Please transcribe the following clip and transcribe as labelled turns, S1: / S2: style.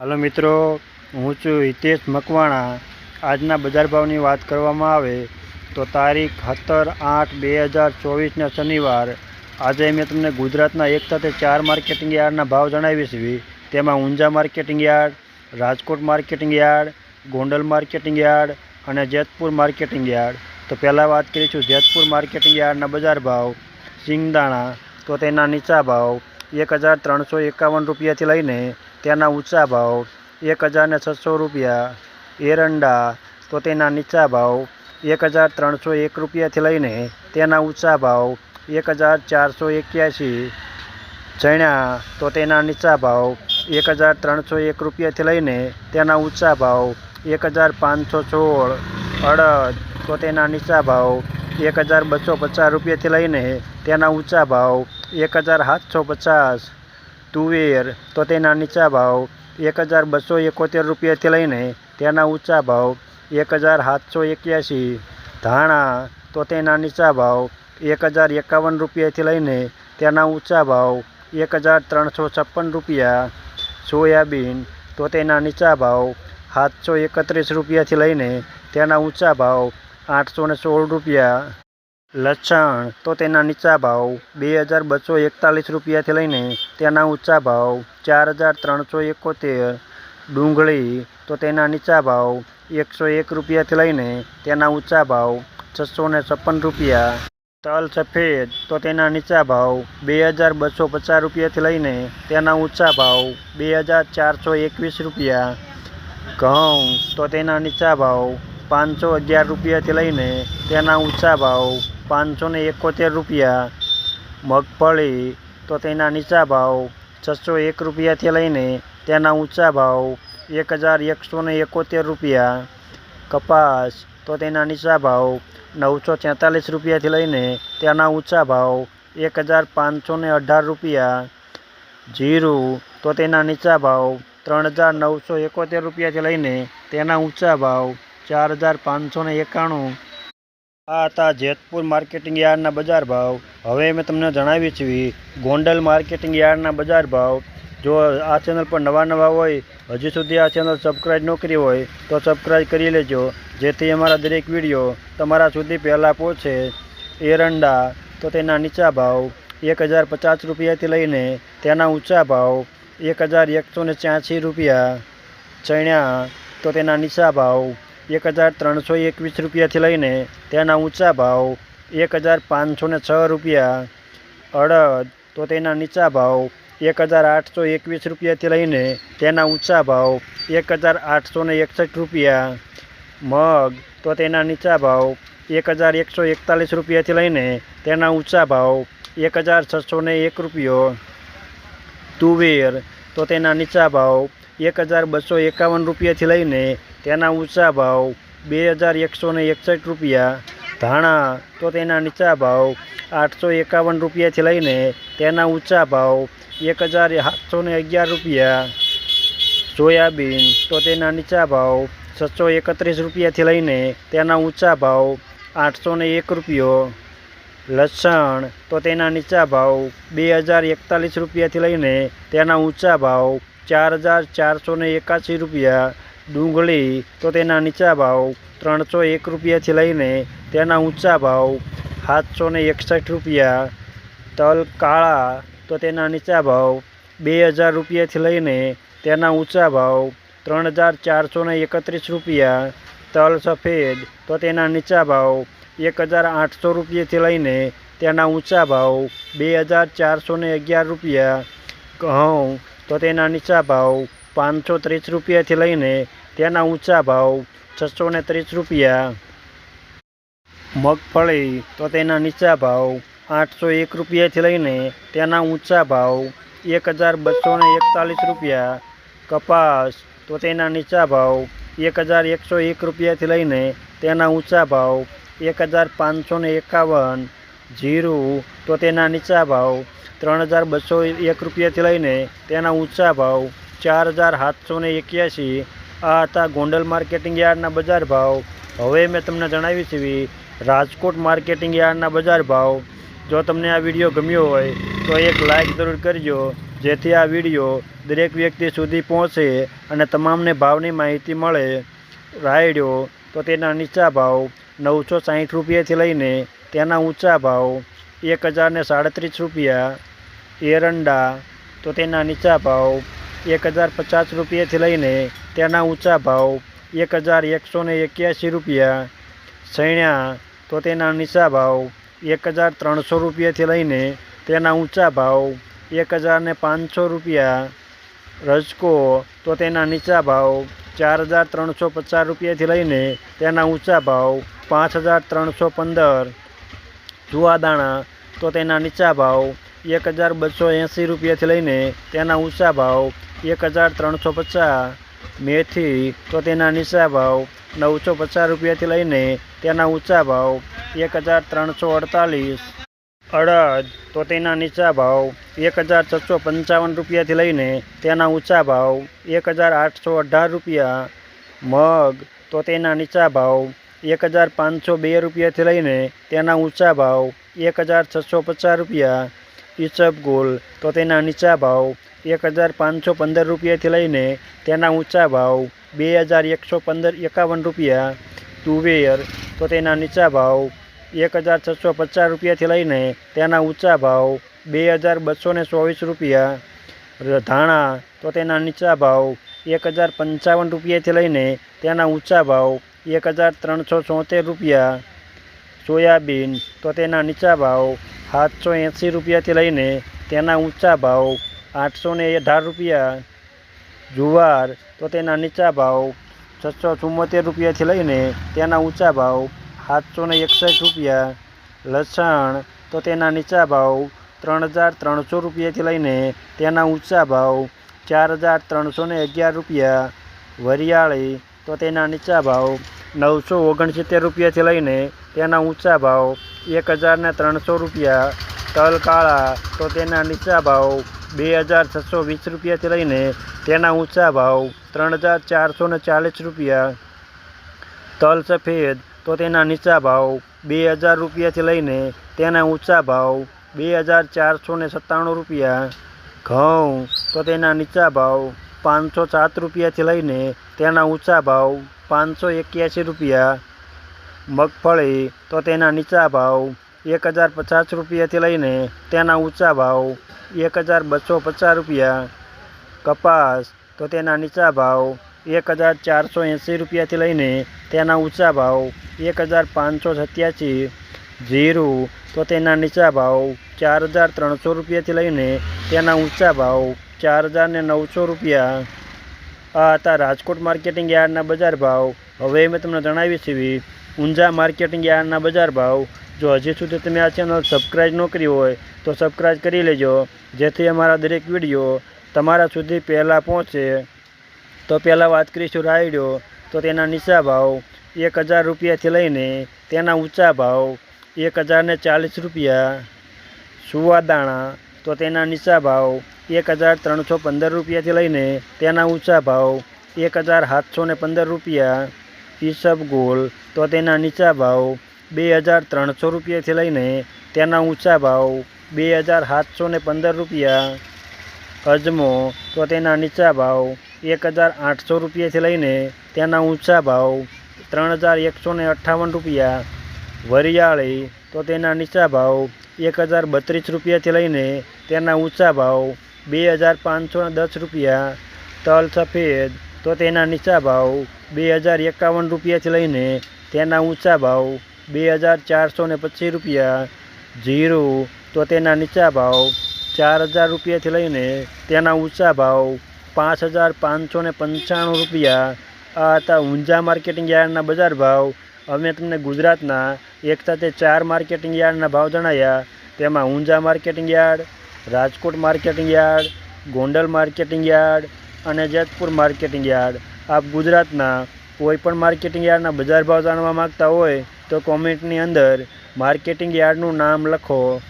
S1: હાલો મિત્રો, હું છું હિતેશ મકવાણા. આજના બજાર ભાવની વાત કરવામાં આવે તો તારીખ સત્તર આઠ બે હજાર ચોવીસના શનિવાર. આજે મેં તમને ગુજરાતના એક સાથે ચાર માર્કેટિંગ યાર્ડના ભાવ જણાવીશ તેમાં Unjha marketing yard, Rajkot marketing yard, Gondal marketing yard અને જેતપુર માર્કેટિંગ યાર્ડ. તો પહેલાં વાત કરીશું જેતપુર માર્કેટિંગ યાર્ડના બજાર ભાવ સિંગદાણા તો તેના નીચા ભાવ એક હજાર ત્રણસો એકાવન રૂપિયાથી લઈને તેના ઊંચા ભાવ એક હજારને છસો રૂપિયા. એરંડા તો તેના નીચા ભાવ એક હજાર ત્રણસો એક રૂપિયાથી લઈને તેના ઊંચા ભાવ એક હજાર ચારસો એક્યાસી. ચણા તો તેના નીચા ભાવ એક હજાર ત્રણસો એક રૂપિયાથી લઈને તેના ઊંચા ભાવ એક હજાર પાંચસો સોળ. અડદ તો તેના નીચા ભાવ એક હજાર બસો પચાસ રૂપિયાથી લઈને તેના ઊંચા ભાવ એક હજાર સાતસો પચાસ. તુવેર, તો તેના નીચા ભાવ એક હજાર બસો એકોતેર રૂપિયાથી લઈને તેના ઊંચા ભાવ એક હજાર સાતસો એક્યાસી. ધાણા, તો તેના નીચા ભાવ એક હજાર એકાવન રૂપિયાથી લઈને તેના ઊંચા ભાવ એક હજાર ત્રણસો છપ્પન રૂપિયા. સોયાબીન, તો તેના નીચા ભાવ સાતસો એકત્રીસ રૂપિયાથી લઈને તેના ઊંચા ભાવ આઠસો ને સોળ રૂપિયા. લસણ તો તેના નીચા ભાવ બે હજાર બસો એકતાલીસ રૂપિયાથી લઈને તેના ઊંચા ભાવ ચાર હજાર ત્રણસો એકોતેર. ડુંગળી તો તેના નીચા ભાવ એકસો એક રૂપિયાથી લઈને તેના ઊંચા ભાવ છસો ને છપ્પન રૂપિયા. તલ સફેદ તો તેના નીચા ભાવ બે હજાર બસો પચાસ રૂપિયાથી લઈને તેના ઊંચા ભાવ બે હજાર ચારસો એકવીસ રૂપિયા. ઘઉં તો તેના નીચા ભાવ પાંચસો અગિયાર રૂપિયાથી લઈને તેના ઊંચા ભાવ પાંચસો ને એકોતેર રૂપિયા. મગફળી તો તેના નીચા ભાવ છસો એક રૂપિયાથી લઈને તેના ઊંચા ભાવ એક હજાર એકસો ને એકોતેર રૂપિયા. કપાસ તો તેના નીચા ભાવ નવસો છેતાલીસ રૂપિયાથી લઈને તેના ઊંચા ભાવ એક હજાર પાંચસો ને અઢાર રૂપિયા. જીરું તો તેના નીચા ભાવ ત્રણ હજાર નવસો એકોતેર રૂપિયાથી લઈને તેના ઊંચા ભાવ ચાર હજાર પાંચસો ને એકાણું. આ હતા જેતપુર માર્કેટિંગ યાર્ડના બજાર ભાવ. હવે મેં તમને જણાવી છીએ ગોંડલ માર્કેટિંગ યાર્ડના બજાર ભાવ. જો આ ચેનલ પર નવા નવા હોય, હજી સુધી આ ચેનલ સબસ્ક્રાઈબ ન કરી હોય, તો સબસ્ક્રાઈબ કરી લેજો. જેથી અમારા દરેક વીડિયો તમારા સુધી પહેલાં પહોંચે. એરંડા, તો તેના નીચા ભાવ. એક હજાર પચાસ રૂપિયાથી લઈને તેના ઊંચા ભાવ. એક હજાર એકસો ને રૂપિયા. ચણ્યા, તો તેના નીચા ભાવ. એક હજાર ત્રણસો એકવીસ રૂપિયાથી લઈને તેના ઊંચા ભાવ એક હજાર પાંચસો ને છ રૂપિયા. અડદ તો તેના નીચા ભાવ એક હજાર આઠસો એકવીસ રૂપિયાથી લઈને તેના ઊંચા ભાવ એક હજાર આઠસો ને એકસઠ રૂપિયા. મગ તો તેના નીચા ભાવ એક હજાર એકસો એકતાલીસ રૂપિયાથી લઈને તેના ઊંચા ભાવ એક હજાર છસો ને એક રૂપિયો. તુવેર તો તેના નીચા ભાવ એક હજાર બસો એકાવન રૂપિયાથી લઈને તેના ઊંચા ભાવ બે હજાર એકસો ને એકસઠ રૂપિયા. ધાણા તો તેના નીચા ભાવ આઠસો એકાવન રૂપિયાથી લઈને તેના ઊંચા ભાવ એક હજાર સાતસો ને અગિયાર રૂપિયા. સોયાબીન તો તેના નીચા ભાવ છસો એકત્રીસ રૂપિયાથી લઈને તેના ઊંચા ભાવ આઠસો ને એક રૂપિયો. લસણ તો તેના નીચા ભાવ બે હજાર એકતાલીસ રૂપિયાથી લઈને તેના ઊંચા ભાવ ચાર હજાર ચારસો ને એકાસી રૂપિયા. ડુંગળી, તો તેના નીચા ભાવ ત્રણસો એક રૂપિયાથી લઈને તેના ઊંચા ભાવ સાતસો ને એકસઠ રૂપિયા. તલ કાળા, તો તેના નીચા ભાવ બે હજાર રૂપિયાથી લઈને તેના ઊંચા ભાવ ત્રણ હજાર ચારસો એકત્રીસ રૂપિયા. તલ સફેદ, તો તેના નીચા ભાવ એક હજાર આઠસો રૂપિયાથી લઈને તેના ઊંચા ભાવ બે હજાર ચારસો અગિયાર રૂપિયા. ઘઉં, તો તેના નીચા ભાવ પાંચસો ત્રીસ રૂપિયાથી લઈને તેના ઊંચા ભાવ છસો ને ત્રીસ રૂપિયા. મગફળી તો તેના નીચા ભાવ આઠસો એક રૂપિયાથી લઈને તેના ઊંચા ભાવ એક હજાર બસો ને એકતાલીસ રૂપિયા. કપાસ તો તેના નીચા ભાવ એક હજાર એકસો એક રૂપિયાથી લઈને તેના ઊંચા ભાવ એક હજાર પાંચસો ને એકાવન. જીરું તો તેના નીચા ભાવ ત્રણ હજાર બસો એક રૂપિયાથી લઈને તેના ઊંચા ભાવ ચાર હજાર સાતસો ને એક્યાસી. આ હતા ગોંડલ માર્કેટિંગ યાર્ડના બજાર ભાવ. હવે મેં તમને જણાવી છે રાજકોટ માર્કેટિંગ યાર્ડના બજાર ભાવ. જો તમને આ વીડિયો ગમ્યો હોય, તો એક લાઈક જરૂર કરજો, જેથી આ વીડિયો દરેક વ્યક્તિ સુધી પહોંચે અને તમામને ભાવની માહિતી મળે. રાયડો, તો તેના નીચા ભાવ નવસો સાહીઠ રૂપિયાથી લઈને તેના ઊંચા ભાવ એક હજારને સાડત્રીસ રૂપિયા. એરંડા, તો તેના નીચા ભાવ એક હજાર પચાસ રૂપિયાથી લઈને તેના ઊંચા ભાવ એક હજાર એકસો ને એક્યાસી રૂપિયા સૈણા તો તેના નીચા ભાવ એક હજાર ત્રણસો રૂપિયાથી લઈને તેના ઊંચા ભાવ એક હજાર ને પાંચસો રૂપિયા રજકો તો તેના નીચા ભાવ ચાર હજાર ત્રણસો પચાસ રૂપિયાથી લઈને તેના ઊંચા ભાવ પાંચ હજાર ત્રણસો પંદર જુવાદાણા તો તેના નીચા ભાવ એક હજાર બસો એંસી રૂપિયાથી લઈને તેના ઊંચા ભાવ એક હજાર ત્રણસો પચાસ મેથી, તો તેના નીચા ભાવ નવસો પચાસ રૂપિયાથી લઈને તેના ઊંચા ભાવ એક હજાર ત્રણસો અડતાલીસ. અડદ, તો તેના નીચા ભાવ એક હજાર છસો પંચાવન રૂપિયાથી લઈને તેના ઊંચા ભાવ એક હજાર આઠસો અઢાર રૂપિયા. મગ, તો તેના નીચા ભાવ એક હજાર પાંચસો બે રૂપિયાથી લઈને તેના ઊંચા ભાવ એક હજાર છસો પચાસ રૂપિયા. ઈસબગુલ તો તેના નીચા ભાવ એક હજાર પાંચસો પંદર રૂપિયાથી લઈને તેના ઊંચા ભાવ બે હજાર એકસો પંદર એકાવન રૂપિયા. તુવેર તો તેના નીચા ભાવ એક હજાર છસો પચાસ રૂપિયાથી લઈને તેના ઊંચા ભાવ બે હજાર બસો ને ચોવીસ રૂપિયા. ધાણા તો તેના નીચા ભાવ એક હજાર પંચાવન રૂપિયાથી લઈને તેના ઊંચા ભાવ એક હજાર ત્રણસો રૂપિયા. સોયાબીન તો તેના નીચા ભાવ સાતસો એંસી રૂપિયાથી લઈને તેના ઊંચા ભાવ આઠસો ને અઢાર રૂપિયા. જુવાર તો તેના નીચા ભાવ છસો ચુમ્મોતેર રૂપિયાથી લઈને તેના ઊંચા ભાવ સાતસો ને એકસઠ રૂપિયા. લસણ તો તેના નીચા ભાવ ત્રણ હજાર ત્રણસો રૂપિયાથી લઈને તેના ઊંચા ભાવ ચાર હજાર ત્રણસો ને અગિયાર રૂપિયા. વરિયાળી તો તેના નીચા ભાવ નવસો ઓગણસિત્તેર રૂપિયાથી લઈને તેના ઊંચા ભાવ એક હજારના ત્રણસો રૂપિયા, તલ કાળા, તો તેના નીચા ભાવ બે હજાર છસો વીસ રૂપિયાથી લઈને તેના ઊંચા ભાવ ત્રણ હજાર ચારસો ને ચાલીસ રૂપિયા. તલ સફેદ, તો તેના નીચા ભાવ બે હજાર રૂપિયાથી લઈને તેના ઊંચા ભાવ બે હજાર ચારસો ને સત્તાણું રૂપિયા. ઘઉં, તો તેના નીચા ભાવ પાંચસો સાત રૂપિયાથી લઈને તેના ઊંચા ભાવ પાંચસો એક્યાસી રૂપિયા. મગફળી તો તેના નીચા ભાવ એક હજાર પચાસ રૂપિયાથી લઈને તેના ઊંચા ભાવ એક હજાર બસો પચાસ રૂપિયા. કપાસ તો તેના નીચા ભાવ એક હજાર ચારસો એંસી રૂપિયાથી લઈને તેના ઊંચા ભાવ એક હજાર પાંચસો સત્યાસી. જીરું તો તેના નીચા ભાવ ચાર હજાર ત્રણસો રૂપિયાથી લઈને તેના ઊંચા ભાવ ચાર હજાર ને નવસો રૂપિયા. આ હતા રાજકોટ માર્કેટિંગ યાર્ડના બજાર ભાવ. હવે મેં તમને જણાવી છે ઊંઝા માર્કેટિંગ યાર્ડના બજાર ભાવ. જો હજી સુધી તમે આ ચેનલ સબસ્ક્રાઈબ ન કરી હોય, તો સબસ્ક્રાઈબ કરી લેજો. જેથી અમારા દરેક વીડિયો તમારા સુધી પહેલાં પહોંચે. તો પહેલાં વાત કરીશું રાયડો. તો તેના નીચા ભાવ એક હજાર રૂપિયાથી લઈને તેના ઊંચા ભાવ એક હજારને ચાલીસ રૂપિયા. સુવાદાણા તો તેના નીચા ભાવ એક હજાર ત્રણસો પંદર રૂપિયાથી લઈને તેના ઊંચા ભાવ એક હજાર સાતસો પંદર રૂપિયા. ઈસબગુલ તો તેના નીચા ભાવ બે હજાર ત્રણસો રૂપિયાથી લઈને તેના ઊંચા ભાવ બે હજાર સાતસો ને પંદર રૂપિયા. અજમો તો તેના નીચા ભાવ એક હજાર આઠસો રૂપિયાથી લઈને તેના ઊંચા ભાવ ત્રણ હજાર એકસો ને અઠ્ઠાવન રૂપિયા. વરિયાળી તો તેના નીચા ભાવ એક હજાર બત્રીસ રૂપિયાથી લઈને તેના ઊંચા ભાવ બે હજાર પાંચસો દસ રૂપિયા. તલ સફેદ તો તેના નીચા ભાવ બે હજાર એકાવન રૂપિયાથી લઈને તેના ઊંચા ભાવ બે હજાર ચારસો ને પચીસ રૂપિયા જીરું તો તેના નીચા ભાવ ચાર હજાર રૂપિયાથી લઈને તેના ઊંચા ભાવ પાંચ હજાર પાંચસો ને પંચાણું રૂપિયા. આ હતા ઊંઝા માર્કેટિંગ યાર્ડના બજાર ભાવ. અમે તમને ગુજરાતના એક સાથે ચાર માર્કેટિંગ યાર્ડના ભાવ જણાવ્યા તેમાં Unjha marketing yard, Rajkot marketing yard, Gondal marketing yard અને જેતપુર માર્કેટિંગ યાર્ડ. આપ ગુજરાતના કોઈપણ માર્કેટિંગ યાર્ડના બજાર ભાવ જાણવા માગતા હોય તો કોમેન્ટની અંદર માર્કેટિંગ યાર્ડનું નામ લખો.